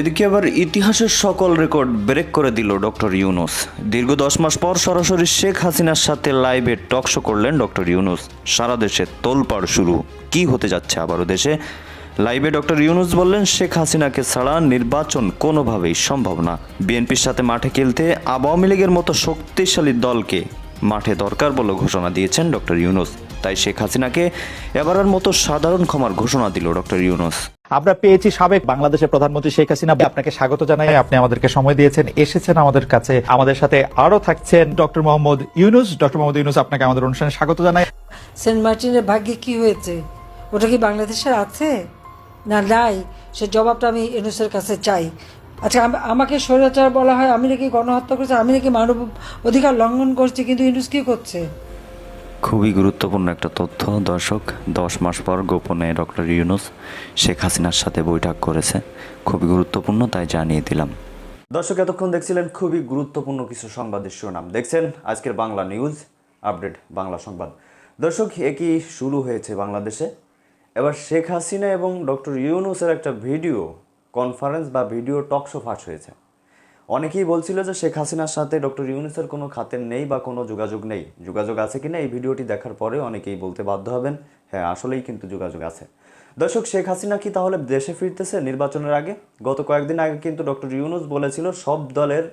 এদিকে আবার ইতিহাসের সকল রেকর্ড ব্রেক করে দিল ডক্টর ইউনুস। দীর্ঘ দশ মাস পর সরাসরি শেখ হাসিনার সাথে লাইভে টক শো করলেন ডক্টর ইউনুস। সারা দেশে তোলপাড় শুরু। কি হতে যাচ্ছে আবারও দেশে? লাইভে ডক্টর ইউনুস বললেন, শেখ হাসিনাকে ছাড়া নির্বাচন কোনোভাবেই সম্ভব না। বিএনপির সাথে মাঠে খেলতে আওয়ামী লীগের মতো শক্তিশালী দলকে মাঠে দরকার বলে ঘোষণা দিয়েছেন ডক্টর ইউনুস। তাই শেখ হাসিনাকে এবারের মতো সাধারণ ক্ষমার ঘোষণা দিল ডক্টর ইউনুস। আমরা পেয়েছি সাবেক বাংলাদেশের প্রধানমন্ত্রী শেখ হাসিনা। আপনাকে স্বাগত জানাই। আপনি আমাদেরকে সময় দিয়েছেন এসেছেন আমাদের কাছে। আমাদের সাথে আরও থাকছেন ডক্টর মোহাম্মদ ইউনুস। ডক্টর মোহাম্মদ ইউনুস আপনাকে আমাদের অনুষ্ঠানে স্বাগত জানাই। সেন্ট মার্টিনের ভাগ্যে কি হয়েছে? ওটা কি বাংলাদেশের আছে? না নাই। সে জবাবটা আমি ইউনুসের কাছে চাই। আচ্ছা আম- আমাকে স্বৈরাচার বলা হয় আমি নাকি গণহত্যা করছি আমি নাকি মানব অধিকার লঙ্ঘন করছি কিন্তু ইউনুস কি করছে? খুবই গুরুত্বপূর্ণ একটা তথ্য দর্শক। দশ মাস পর গোপনে ডক্টর ইউনুস শেখ হাসিনার সাথে বৈঠক করেছে। খুবই গুরুত্বপূর্ণ তাই জানিয়ে দিলাম। দর্শক এতক্ষণ দেখছিলেন খুবই গুরুত্বপূর্ণ কিছু সংবাদের শিরোনাম। দেখছেন আজকের বাংলা নিউজ আপডেট বাংলা সংবাদ। দর্শক একই শুরু হয়েছে বাংলাদেশে। এবার শেখ হাসিনা এবং ডক্টর ইউনুসের একটা ভিডিও কনফারেন্স বা ভিডিও টক শো ফাঁস হয়েছে। অনেকেই বলছিল যে শেখ হাসিনার সাথে ডক্টর ইউনুসের কোনো খাতের নেই বা কোনো যোগাযোগ নেই। যোগাযোগ আছে কিনা এই ভিডিওটি দেখার পরে অনেকেই বলতে বাধ্য হবেন হ্যাঁ আসলেই কিন্তু যোগাযোগ আছে। দর্শক, শেখ হাসিনা কি তাহলে দেশে ফিরতেছে নির্বাচনের আগে? গত কয়েকদিন আগে কিন্তু ডক্টর ইউনুস বলেছিল সব দলের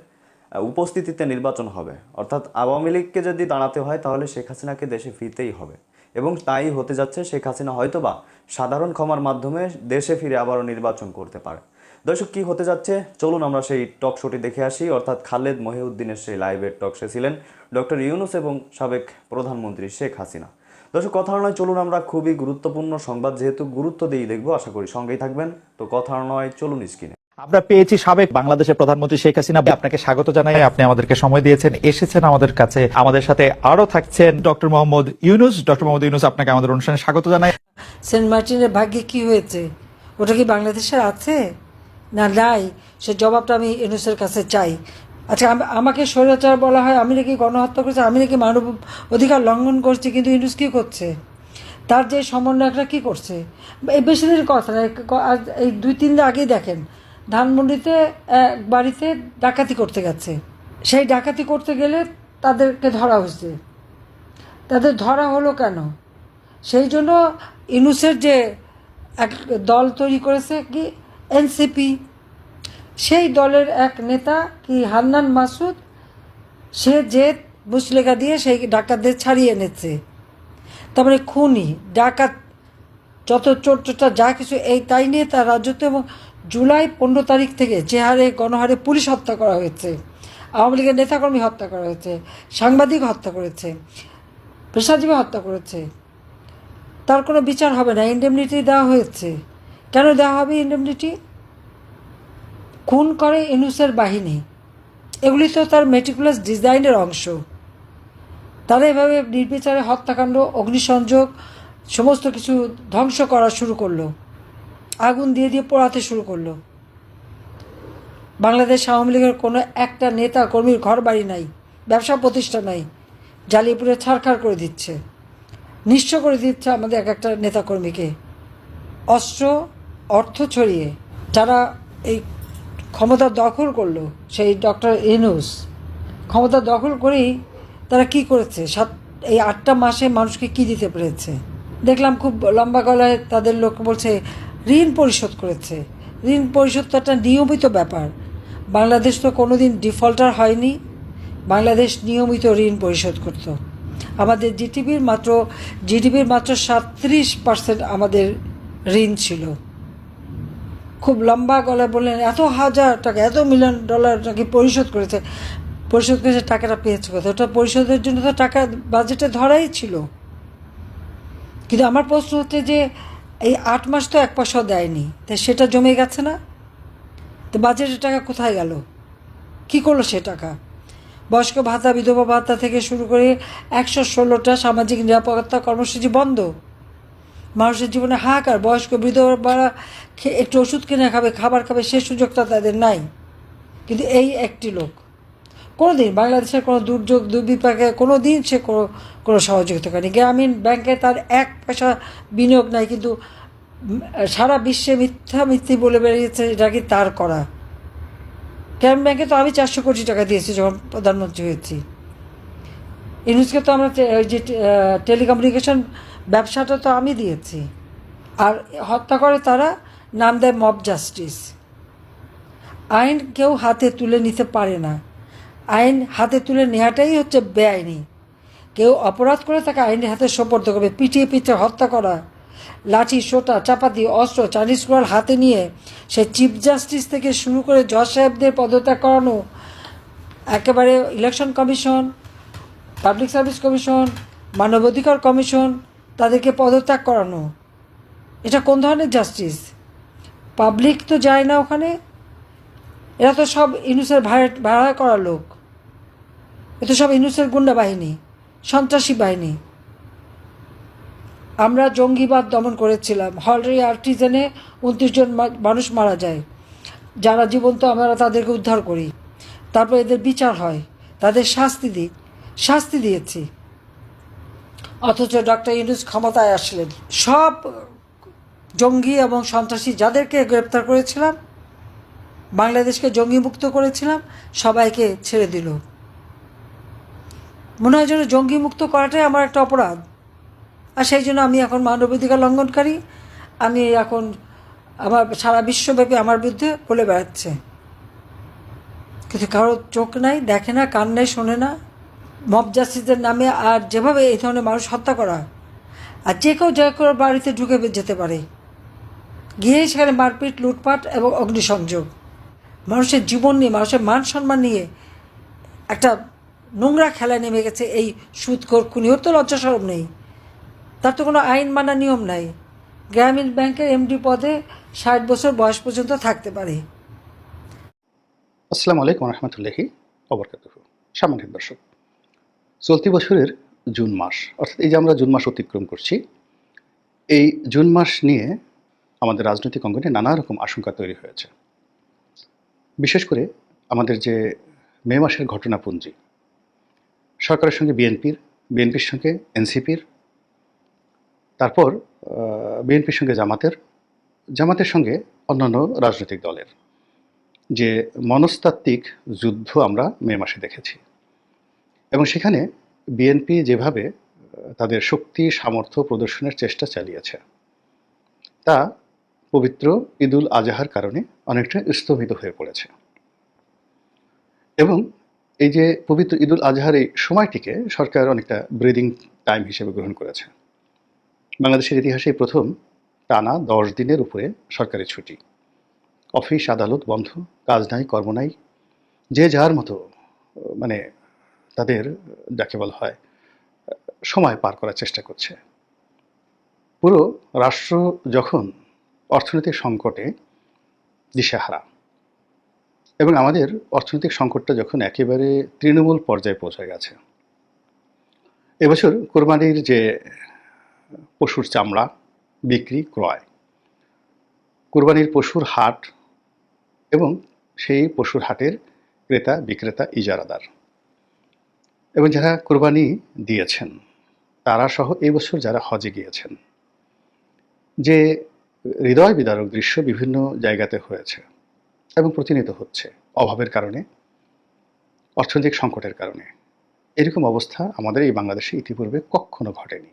উপস্থিতিতে নির্বাচন হবে। অর্থাৎ আওয়ামী লীগকে যদি দাঁড়াতে হয় তাহলে শেখ হাসিনাকে দেশে ফিরতেই হবে। এবং তাই হতে যাচ্ছে শেখ হাসিনা হয়তোবা সাধারণ ক্ষমার মাধ্যমে দেশে ফিরে আবারও নির্বাচন করতে পারে। দর্শক কি হতে যাচ্ছে? চলুন আমরা সেই টক শোটি দেখে আসি। অর্থাৎ খালেদ মহিউদ্দিনের সেই লাইভের টক শো ছিলেন ডক্টর ইউনুস এবং সাবেক প্রধানমন্ত্রী শেখ হাসিনা। দর্শক কথা নয় চলুন আমরা খুবই গুরুত্বপূর্ণ সংবাদ যেহেতু গুরুত্ব দিয়ে দেখব। আশা করি সঙ্গেই থাকবেন। তো কথা নয় চলুন স্ক্রিনে। আমরা পেয়েছি সাবেক বাংলাদেশের প্রধানমন্ত্রী শেখ হাসিনা। আপনাকে স্বাগত জানাই। আপনি আমাদেরকে সময় দিয়েছেন এসেছেন আমাদের কাছে। আমাদের সাথে আরও থাকছেন ডক্টর মোহাম্মদ ইউনুস। ডক্টর মোহাম্মদ ইউনুস আপনাকে আমাদের অনুষ্ঠানে স্বাগত জানাই। সেন্ট মার্টিনের ভাগ্যে কি হয়েছে? ওটা কি বাংলাদেশের আছে? না, নাই। সে জবাবটা আমি ইউনুসের কাছে চাই। আচ্ছা আমাকে স্বৈরাচার বলা হয়, আমি নাকি গণহত্যা করছি, আমি নাকি মানব অধিকার লঙ্ঘন করছি, কিন্তু ইউনুস কী করছে? তার যে সমন্বয়করা কী করছে? এই বেশি দিনের কথা না এই এই দুই, তিন দিন আগেই দেখেন, ধানমন্ডিতে এক বাড়িতে ডাকাতি করতে গেছে। সেই ডাকাতি করতে গেলে তাদেরকে ধরা হয়েছে। তাদের ধরা হলো কেন? সেই জন্য ইনুসের যে এক দল তৈরি করেছে, কি এনসিপি, সেই দলের এক নেতা কি হান্নান মাসুদ, সে যে বুসলেখা দিয়ে সেই ডাকাতদের ছাড়িয়ে এনেছে। তারপরে খুনি, ডাকাত, যত চোর চোরটা যা কিছু, এই তাই নিয়ে তার রাজত্ব এবং জুলাই পনেরো তারিখ থেকে যে হারে গণহারে পুলিশ হত্যা করা হয়েছে। আওয়ামী লীগের নেতাকর্মী হত্যা করা হয়েছে, সাংবাদিক হত্যা করেছে, পেশাজীবী হত্যা করেছে। তার কোনো বিচার হবে না ইন্ডেমনিটি দেওয়া হয়েছে। কেন দেওয়া হবে ইন্ডেমনিটি খুন করে ইনুসের বাহিনী। এগুলি তো তার মেটিকুলাস ডিজাইনের অংশ। তারা এভাবে নির্বিচারে হত্যাকাণ্ড, অগ্নিসংযোগ, সমস্ত কিছু ধ্বংস করা শুরু করল। আগুন দিয়ে দিয়ে পোড়াতে শুরু করল। বাংলাদেশ আওয়ামী লীগের কোনো একটা নেতা কর্মীর ঘর বাড়ি নাই, ব্যবসা প্রতিষ্ঠান নাই জ্বালিয়ে পুড়ে ছাড়খাড় করে দিচ্ছে। নিঃস্ব করে দিচ্ছে আমাদের এক একটা নেতাকর্মীকে অস্ত্র অর্থ ছড়িয়ে যারা এই ক্ষমতা দখল করল, সেই ডক্টর ইনুস ক্ষমতা দখল করেই তারা কি করেছে? সাত, এই আটটা মাসে মানুষকে কি দিতে পেরেছে? দেখলাম খুব লম্বা গলায় তাদের লোক বলছে, ঋণ পরিশোধ করেছে। ঋণ পরিশোধ তো একটা নিয়মিত ব্যাপার। বাংলাদেশ তো কোনো দিন ডিফল্টার হয়নি। বাংলাদেশ নিয়মিত ঋণ পরিশোধ করত। আমাদের জিটিভির মাত্র, জিডিপির মাত্র সাতত্রিশ পার্সেন্ট আমাদের ঋণ ছিল। খুব লম্বা গলায় বললেন, এত হাজার টাকা, এত মিলিয়ন ডলার নাকি পরিশোধ করেছে? পরিশোধ করেছে, টাকাটা পেয়েছে কোথায়? ওটা পরিশোধের জন্য তো টাকা বাজেটে ধরাই ছিল। কিন্তু আমার প্রশ্ন হচ্ছে যে, এই আট মাস তো এক পয়সাও দেয়নি তাই সেটা জমে গেছে না? তো বাজেটের টাকা কোথায় গেল? কি করল সে টাকা? বয়স্ক ভাতা, বিধবা ভাতা থেকে শুরু করে একশো ষোলোটা সামাজিক নিরাপত্তা কর্মসূচি বন্ধ। মানুষের জীবনে হাহাকার, বয়স্ক বিধবারা একটু ওষুধ কিনে খাবে, খাবার খাবে, সে সুযোগটা তাদের নাই। কিন্তু এই একটি লোক কোনো দিন বাংলাদেশের কোনো দুর্যোগ, দুর্বিপাকে কোনো দিন সে কোনো কোনো সহযোগিতা করেনি। গ্রামীণ ব্যাংকে তার এক পয়সা বিনিয়োগ নাই, কিন্তু সারা বিশ্বে মিথ্যা মিথ্যি বলে বেরিয়েছে, এটা কি তার করা? ক্যাম্প ব্যাংকে তো আমি চারশো কোটি টাকা দিয়েছি যখন প্রধানমন্ত্রী হয়েছি। ইউনুসকে তো আমরা যে, টেলিকমিউনিকেশন ব্যবসাটা তো আমি দিয়েছি। আর হত্যা করে তারা নাম দেয় মব জাস্টিস। আইন কেউ হাতে তুলে নিতে পারে না। আইন হাতে তুলে নেওয়াটাই হচ্ছে বেআইনি। কেউ অপরাধ করে তাকে আইনের হাতে সোপর্দ করবে, পিটিয়ে পিটিয়ে হত্যা করা, লাঠি, সোটা, চাপাতি, অস্ত্র, চাইনিজ কোরাল হাতে নিয়ে সে চিফ জাস্টিস থেকে শুরু করে জজ সাহেবদের পদত্যাগ করানো, একেবারে election commission, public service commission, মানবাধিকার কমিশন তাদেরকে পদত্যাগ করানো। এটা কোন ধরনের জাস্টিস পাবলিক তো যায় না ওখানে। এরা তো সব ইনুসের ভাড়া ভাড়া করা লোক। এ তো সব ইনুসের গুন্ডা বাহিনী, সন্ত্রাসী বাহিনী। আমরা জঙ্গিবাদ দমন করেছিলাম। হলরি আর্টিজেনে উনত্রিশ জন মানুষ মারা যায়। যারা জীবন্ত, আমরা তাদেরকে উদ্ধার করি। তারপর এদের বিচার হয়। তাদের শাস্তি দিই শাস্তি দিয়েছি। অথচ ডক্টর ইউনুস ক্ষমতায় আসলেন। সব জঙ্গি এবং সন্ত্রাসী যাদেরকে গ্রেপ্তার করেছিলাম, বাংলাদেশকে জঙ্গি মুক্ত করেছিলাম, সবাইকে ছেড়ে দিল। মনে হয় যেন জঙ্গি মুক্ত করাটাই আমার একটা অপরাধ। আর সেই জন্য আমি এখন মানবাধিকার লঙ্ঘনকারী। আমি এখন আমার সারা বিশ্বব্যাপী আমার বিরুদ্ধে বলে বেড়াচ্ছে। কিন্তু কারও চোখ নাই, দেখে না, কান নাই, শোনে না। মব জাস্টিসের নামে আর যেভাবে এই ধরনের মানুষ হত্যা করা হয়, আর যে কেউ যে কেউ বাড়িতে ঢুকে যেতে পারে। গিয়েই সেখানে মারপিট, লুটপাট এবং অগ্নিসংযোগ। মানুষের জীবন নিয়ে, মানুষের মান সম্মান নিয়ে একটা নোংরা খেলায় নেমে গেছে এই সুদখোর খুনি। ওর তো লজ্জা নেই। তার তো কোনো আইন মানা নিয়ম নাই। গ্রামীণ ব্যাংকের এমডি পদে ষাট বছর বয়স পর্যন্ত থাকতে পারে। আসসালামু আলাইকুম রহমতুল্লাহি অবরকাত দর্শক চলতি বছরের জুন মাস, অর্থাৎ এই যে আমরা জুন মাস অতিক্রম করছি, এই জুন মাস নিয়ে আমাদের রাজনৈতিক অঙ্গনে নানা রকম আশঙ্কা তৈরি হয়েছে। বিশেষ করে আমাদের যে মে মাসের ঘটনাপুঞ্জি, সরকারের সঙ্গে বিএনপির বিএনপির সঙ্গে এনসিপির, তারপর বিএনপির সঙ্গে জামাতের জামাতের সঙ্গে অন্যান্য রাজনৈতিক দলের যে মনস্তাত্ত্বিক যুদ্ধ আমরা মে মাসে দেখেছি। এবং সেখানে বিএনপি যেভাবে তাদের শক্তি, সামর্থ্য প্রদর্শনের চেষ্টা চালিয়েছে, তা পবিত্র ঈদুল আজহার কারণে অনেকটা স্থগিত হয়ে পড়েছে। এবং এই যে পবিত্র ঈদুল আজহার এই সময়টিকে সরকার অনেকটা ব্রিদিং টাইম হিসেবে গ্রহণ করেছে। বাংলাদেশের ইতিহাসে প্রথম টানা দশ দিনের উপরে সরকারি ছুটি। অফিস, আদালত বন্ধ, কাজ নাই, কর্ম নাই, যে যার মতো মানে তাদের, যাকে বলা হয়, সময় পার করার চেষ্টা করছে। পুরো রাষ্ট্র যখন অর্থনৈতিক সংকটে দিশেহারা এবং আমাদের অর্থনৈতিক সংকটটা যখন একেবারে তৃণমূল পর্যায়ে পৌঁছে গেছে, এবছর কোরবানির যে পশুর চামড়া, বিক্রি, ক্রয়, কোরবানির পশুর হাট এবং সেই পশুর হাটের ক্রেতা, বিক্রেতা, ইজারাদার এবং যারা কোরবানি দিয়েছেন, তারা সহ এই বছর যারা হজে গিয়েছেন, যে হৃদয় বিদারক দৃশ্য বিভিন্ন জায়গাতে হয়েছে এবং প্রতিনিয়ত হচ্ছে অভাবের কারণে, অর্থনৈতিক সংকটের কারণে। এরকম অবস্থা আমাদের এই বাংলাদেশে ইতিপূর্বে কখনো ঘটেনি।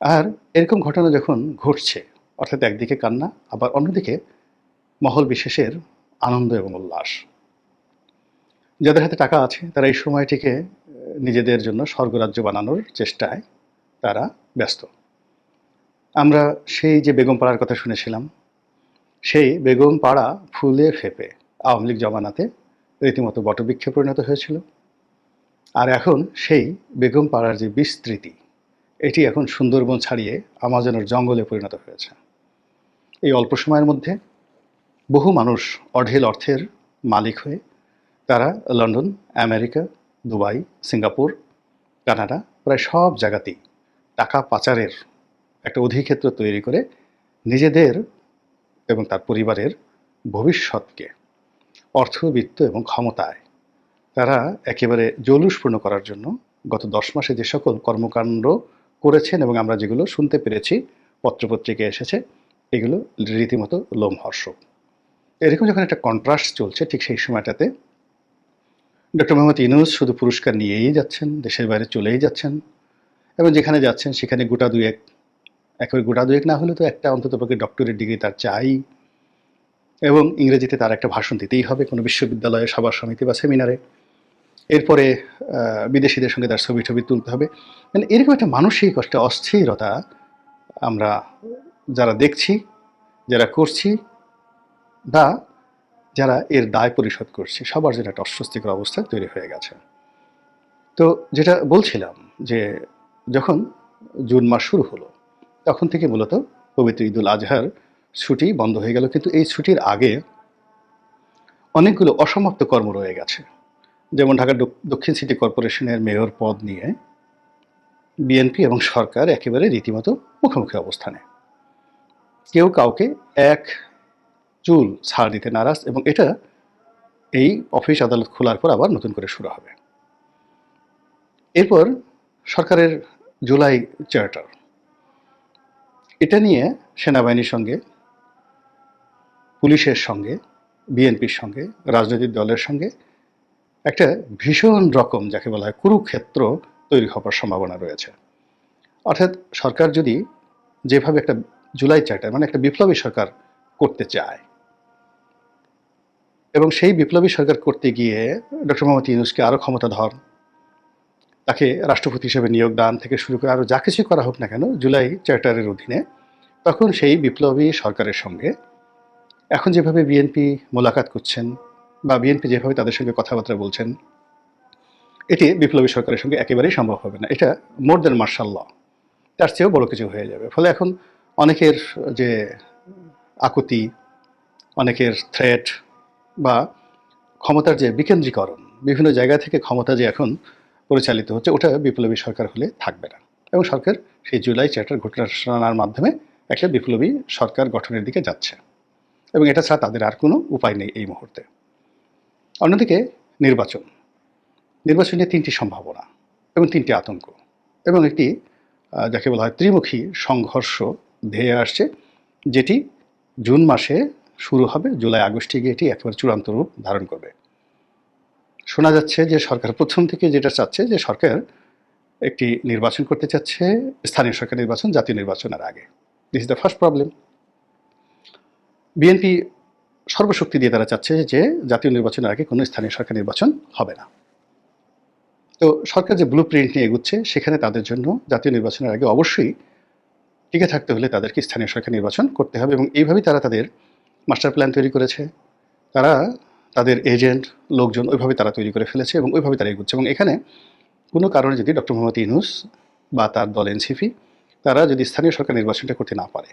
আর এরকম ঘটনা যখন ঘটছে, অর্থাৎ একদিকে কান্না, আবার অন্যদিকে মহল বিশেষের আনন্দ এবং উল্লাস। যাদের হাতে টাকা আছে, তারা এই সময়টিকে নিজেদের জন্য স্বর্গরাজ্য বানানোর চেষ্টায় তারা ব্যস্ত। আমরা সেই যে বেগম পাড়ার কথা শুনেছিলাম, সেই বেগম পাড়া ফুলে ফেপে আওয়ামী লীগ জমানাতে রীতিমতো বটবৃক্ষে পরিণত হয়েছিল। আর এখন সেই বেগম পাড়ার যে বিস্তৃতি, এটি এখন সুন্দরবন ছাড়িয়ে আমাজনের জঙ্গলে পরিণত হয়েছে। এই অল্প সময়ের মধ্যে বহু মানুষ অঢেল অর্থের মালিক হয়ে তারা London, America, Dubai, Singapore, Canada, প্রায় সব জায়গাতেই টাকা পাচারের একটা অধিক্ষেত্র তৈরি করে নিজেদের এবং তার পরিবারের ভবিষ্যৎকে, অর্থবিত্ত এবং ক্ষমতায় তারা একেবারে জৌলুসপূর্ণ করার জন্য গত দশ মাসে যে সকল কর্মকাণ্ড করেছেন এবং আমরা যেগুলো শুনতে পেরেছি, পত্রপত্রিকায় এসেছে, এগুলো রীতিমতো লোমহর্ষক। এরকম যখন একটা কন্ট্রাস্ট চলছে ঠিক সেই সময়টাতে ডক্টর মোহাম্মদ ইনুস শুধু পুরস্কার নিয়েই যাচ্ছেন, দেশের বাইরে চলেই যাচ্ছেন। এবং যেখানে যাচ্ছেন, সেখানে গোটা দুয়েক, একেবারে গোটা দুয়েক না হলে তো একটা অন্তত পক্ষে ডক্টরেট ডিগ্রি তার চাই। এবং ইংরেজিতে তার একটা ভাষণ দিতেই হবে, কোনো বিশ্ববিদ্যালয়ে সভা সমিতি বা সেমিনারে। এরপরে বিদেশিদের সঙ্গে তার ছবি টবি তুলতে হবে। মানে এরকম একটা মানসিক একটা অস্থিরতা আমরা যারা দেখছি, যারা করছি, বা যারা এর দায় পরিশোধ করছে, সবার জন্য একটা অস্বস্তিকর অবস্থা তৈরি হয়ে গেছে। তো যেটা বলছিলাম যে যখন জুন মাস শুরু হলো, তখন থেকে মূলত পবিত্র ঈদুল আজহার ছুটি বন্ধ হয়ে গেল। কিন্তু এই ছুটির আগে অনেকগুলো অসমাপ্ত কর্ম রয়ে গেছে। যেমন ঢাকা দক্ষিণ সিটি কর্পোরেশনের মেয়র পদ নিয়ে বিএনপি এবং সরকার একেবারে রীতিমতো মুখোমুখি অবস্থানে। কেউ কাউকে এক চুল ছাড় দিতে নারাজ এবং এটা এই অফিস আদালত খোলার পর আবার নতুন করে শুরু হবে। এরপর সরকারের জুলাই চার্টার। এটা নিয়ে সেনাবাহিনীর সঙ্গে, পুলিশের সঙ্গে, বিএনপির সঙ্গে, রাজনৈতিক দলের সঙ্গে একটা ভীষণ রকম যাকে বলা হয় কুরুক্ষেত্র তৈরি হবার সম্ভাবনা রয়েছে। অর্থাৎ সরকার যদি যেভাবে একটা জুলাই চার্টার মানে একটা বিপ্লবী সরকার করতে চায় এবং সেই বিপ্লবী সরকার করতে গিয়ে ডক্টর মোহাম্মদ ইউনুসকে আরও ক্ষমতাধর, তাকে রাষ্ট্রপতি হিসেবে নিয়োগ দান থেকে শুরু করে আরও যা কিছু করা হোক না কেন, জুলাই চার্টারের অধীনে তখন সেই বিপ্লবী সরকারের সঙ্গে এখন যেভাবে বিএনপি মোলাকাত করছেন বা বিএনপি যেভাবে তাদের সঙ্গে কথাবার্তা বলছেন, এটি বিপ্লবী সরকারের সঙ্গে একেবারেই সম্ভব হবে না। এটা মোর দেন মার্শাল্লাহ তার চেয়েও বড় কিছু হয়ে যাবে। ফলে এখন অনেকের যে আকুতি, অনেকের থ্রেট বা ক্ষমতার যে বিকেন্দ্রীকরণ, বিভিন্ন জায়গা থেকে ক্ষমতা যে এখন পরিচালিত হচ্ছে, ওটা বিপ্লবী সরকার হলে থাকবে না। এবং সরকার সেই জুলাই চ্যাটার ঘোষণার মাধ্যমে একটা বিপ্লবী সরকার গঠনের দিকে যাচ্ছে। এবং এটা ছাড়া তাদের আর কোনো উপায় নেই এই মুহূর্তে। অন্যদিকে নির্বাচন। নির্বাচন তিনটি সম্ভাবনা এবং তিনটি আতঙ্ক। এবং একটি যাকে বলা হয় ত্রিমুখী সংঘর্ষ ধেয়ে আসছে, যেটি জুন মাসে শুরু হবে জুলাই আগস্টে গিয়ে এটি একেবারে চূড়ান্ত রূপ ধারণ করবে। শোনা যাচ্ছে যে সরকার প্রথম থেকে যেটা চাচ্ছে যে সরকার একটি নির্বাচন করতে চাচ্ছে, স্থানীয় সরকার নির্বাচন, জাতীয় নির্বাচনের আগে। This is the first problem BNP সর্বশক্তি দিয়ে তারা চাচ্ছে যে জাতীয় নির্বাচনের আগে কোনো স্থানীয় সরকার নির্বাচন হবে না। তো সরকার যে ব্লু প্রিন্ট নিয়ে এগুচ্ছে, সেখানে তাদের জন্য জাতীয় নির্বাচনের আগে অবশ্যই টিকে থাকতে হলে তাদেরকে স্থানীয় সরকার নির্বাচন করতে হবে এবং এইভাবেই তারা তাদের মাস্টার প্ল্যান তৈরি করেছে। তারা তাদের এজেন্ট, লোকজন ওইভাবে তারা তৈরি করে ফেলেছে এবং ওইভাবে তারা এগুচ্ছে। এবং এখানে কোনো কারণে যদি ডক্টর মোহাম্মদ ইনুস বা তার দল এনসিপি তারা যদি স্থানীয় সরকার নির্বাচনটা করতে না পারে,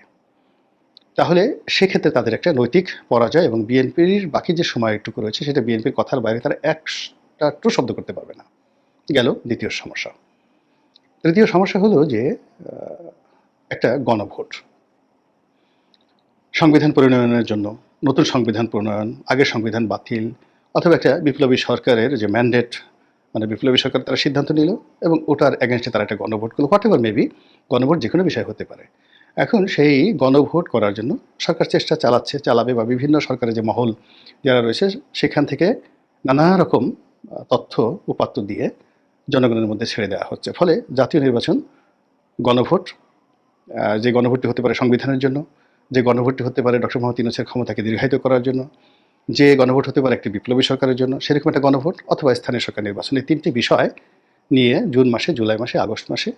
তাহলে সেক্ষেত্রে তাদের একটা নৈতিক পরাজয় এবং বিএনপির বাকি যে সময় একটুকু রয়েছে সেটা বিএনপির কথার বাইরে তারা একটা টু শব্দ করতে পারবে না। গেল দ্বিতীয় সমস্যা। তৃতীয় সমস্যা হলো যে একটা গণভোট। সংবিধান প্রণয়নের জন্য, নতুন সংবিধান প্রণয়ন, আগের সংবিধান বাতিল, অথবা একটা বিপ্লবী সরকারের যে ম্যান্ডেট মানে বিপ্লবী সরকার তারা সিদ্ধান্ত নিল এবং ওটার এগেনস্টে তারা একটা গণভোট করল হোয়াট এভার মেবি গণভোট যে কোনো বিষয় হতে পারে। এখন সেই গণভোট করার জন্য সরকার চেষ্টা চালাচ্ছে, চালাবে বা বিভিন্ন সরকারের যে মহল যারা রয়েছে, সেখান থেকে নানা রকম তথ্য, উপাত্ত দিয়ে জনগণের মধ্যে ছেড়ে দেওয়া হচ্ছে। ফলে জাতীয় নির্বাচন গণভোট যে গণভোটটি হতে পারে সংবিধানের জন্য যে গণভোটটি হতে পারে ডক্টর মোহাম্মদ ইউনুসের ক্ষমতাকে দীর্ঘায়িত করার জন্য, যে গণভোট হতে পারে একটি বিপ্লবী সরকারের জন্য, সেরকম একটা গণভোট অথবা স্থানীয় সরকার নির্বাচন। এই তিনটি বিষয় নিয়ে জুন মাসে, জুলাই মাসে, আগস্ট মাসে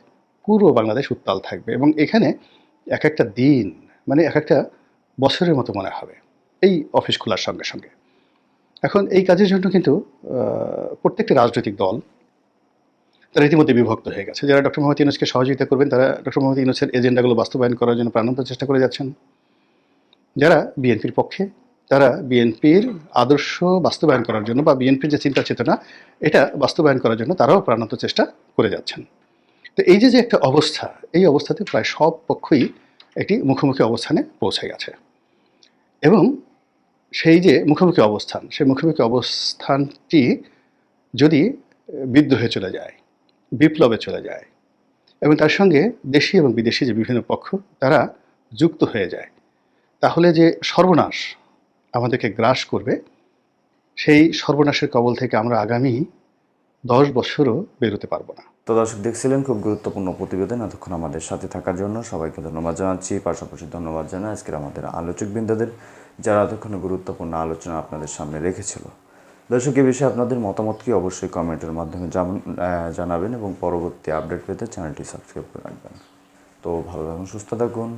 পুরো বাংলাদেশ উত্তাল থাকবে এবং এখানে এক একটা দিন মানে এক একটা বছরের মতো মনে হবে এই অফিস খোলার সঙ্গে সঙ্গে। এখন এই কাজের জন্য কিন্তু প্রত্যেকটি রাজনৈতিক দল তারা ইতিমধ্যে বিভক্ত হয়ে গেছে। যারা ডক্টর মোহাম্মদ ইউনুসকে সহযোগিতা করবেন, তারা ডক্টর মোহাম্মদ ইউনুসের এজেন্ডাগুলো বাস্তবায়ন করার জন্য প্রাণান্ত চেষ্টা করে যাচ্ছেন। যারা বিএনপির পক্ষে, তারা বিএনপির আদর্শ বাস্তবায়ন করার জন্য বা বিএনপির যে চিন্তা চেতনা, এটা বাস্তবায়ন করার জন্য তারাও প্রাণান্ত চেষ্টা করে যাচ্ছেন। তো এই যে যে একটা অবস্থা, এই অবস্থাতে প্রায় সব পক্ষই একটি মুখোমুখি অবস্থানে পৌঁছে গেছে। এবং সেই যে মুখোমুখি অবস্থান, সেই মুখোমুখি অবস্থানটি যদি বিদ্রোহে চলে যায়, বিপ্লবে চলে যায়, এবং তার সঙ্গে দেশি এবং বিদেশি যে বিভিন্ন পক্ষ, তারা যুক্ত হয়ে যায় তাহলে যে সর্বনাশ আমাদেরকে গ্রাস করবে, সেই সর্বনাশের কবল থেকে আমরা আগামী দশ বছরও বেরোতে পারব না। তো দর্শক দেখছিলেন খুব গুরুত্বপূর্ণ প্রতিবেদন। এতক্ষণ আমাদের সাথে থাকার জন্য সবাইকে ধন্যবাদ জানাচ্ছি। পাশাপাশি ধন্যবাদ জানাই আজকের আমাদের আলোচকবৃন্দদের, যারা এতক্ষণ গুরুত্বপূর্ণ আলোচনা আপনাদের সামনে রেখেছিল। দর্শক, এ বিষয়ে আপনাদের মতামত কি অবশ্যই কমেন্টের মাধ্যমে জান- জানাবেন এবং পরবর্তী আপডেট পেতে চ্যানেলটি সাবস্ক্রাইব করে রাখবেন। তো ভালো থাকুন, সুস্থ থাকুন।